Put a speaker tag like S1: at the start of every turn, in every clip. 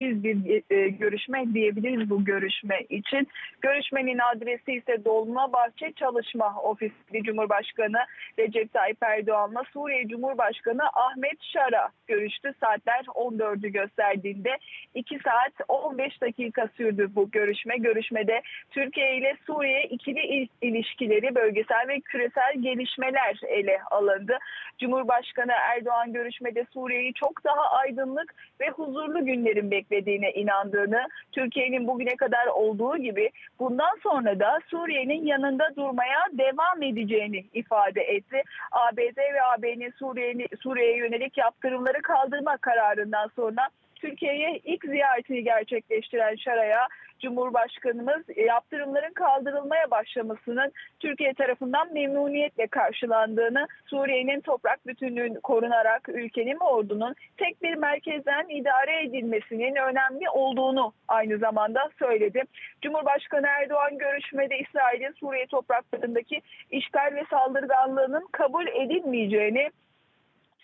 S1: bir e, görüşme diyebiliriz bu görüşme için. Görüşmenin adresi ise Dolmabahçe Çalışma Ofisi Cumhurbaşkanı Recep Tayyip Erdoğan'la Suriye Cumhurbaşkanı Ahmet Şara görüştü. Saatler 14'ü gösterdiğinde 2 saat 15 dakika sürdü bu görüşme. Görüşmede Türkiye ile Suriye ikili ilişkileri, bölgesel ve küresel gelişmeler ele alındı. Cumhurbaşkanı Erdoğan görüşmede Suriye'yi çok daha aydınlık ve huzurlu günlerin beklediğine inandığını, Türkiye'nin bugüne kadar olduğu gibi bundan sonra da Suriye'nin yanında durmaya devam edeceğini ifade etti. ABD ve AB'nin Suriye'ye Suriye yönelik yaptırımları kaldırma kararından sonra Türkiye'ye ilk ziyaretini gerçekleştiren Şara'ya Cumhurbaşkanımız yaptırımların kaldırılmaya başlamasının Türkiye tarafından memnuniyetle karşılandığını, Suriye'nin toprak bütünlüğünün korunarak ülkenin ordunun tek bir merkezden idare edilmesinin önemli olduğunu aynı zamanda söyledi. Cumhurbaşkanı Erdoğan görüşmede İsrail'in Suriye topraklarındaki işgal ve saldırganlığının kabul edilmeyeceğini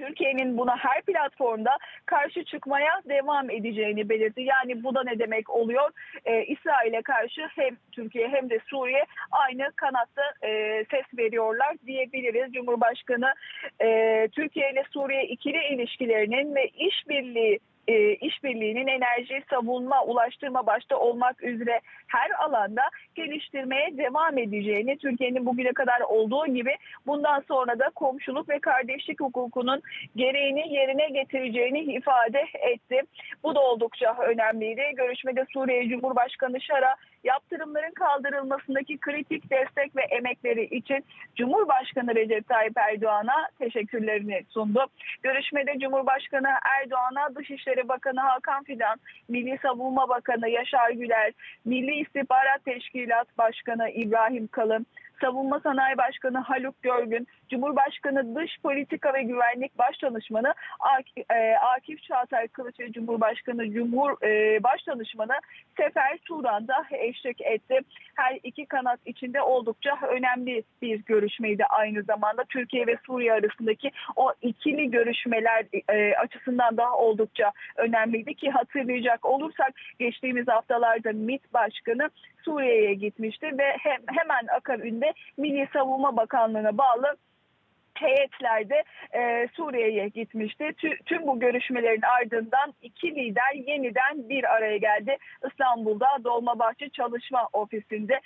S1: Türkiye'nin buna her platformda karşı çıkmaya devam edeceğini belirtti. Yani bu da ne demek oluyor? Ee, İsrail'e karşı hem Türkiye hem de Suriye aynı kanatta e, ses veriyorlar diyebiliriz. Cumhurbaşkanı e, Türkiye ile Suriye ikili ilişkilerinin ve işbirliği e, işbirliğinin enerji, savunma, ulaştırma başta olmak üzere her alanda geliştirmeye devam edeceğini, Türkiye'nin bugüne kadar olduğu gibi bundan sonra da komşuluk ve kardeşlik hukukunun gereğini yerine getireceğini ifade etti. Bu da oldukça önemliydi. Görüşmede Suriye Cumhurbaşkanı Şara yaptırımların kaldırılmasındaki kritik destek ve emekleri için Cumhurbaşkanı Recep Tayyip Erdoğan'a teşekkürlerini sundu. Görüşmede Cumhurbaşkanı Erdoğan'a Dışişleri Bakanı Hakan Fidan, Milli Savunma Bakanı Yaşar Güler, Milli İstihbarat Teşkilat Başkanı İbrahim Kalın, Savunma Sanayi Başkanı Haluk Görgün, Cumhurbaşkanı Dış Politika ve Güvenlik Başdanışmanı e, Akif Çağatay Kılıç ve Cumhurbaşkanı Cumhur e, Başdanışmanı Sefer Turan da eşlik etti. Her iki kanat içinde oldukça önemli bir görüşmeydi aynı zamanda. Türkiye ve Suriye arasındaki o ikili görüşmeler e, açısından da oldukça önemliydi ki hatırlayacak olursak geçtiğimiz haftalarda MİT Başkanı Suriye'ye gitmişti ve hem, hemen akabinde Milli Savunma Bakanlığı'na bağlı heyetlerde e, Suriye'ye gitmişti. Tü, tüm bu görüşmelerin ardından iki lider yeniden bir araya geldi. İstanbul'da Dolmabahçe Çalışma Ofisi'nde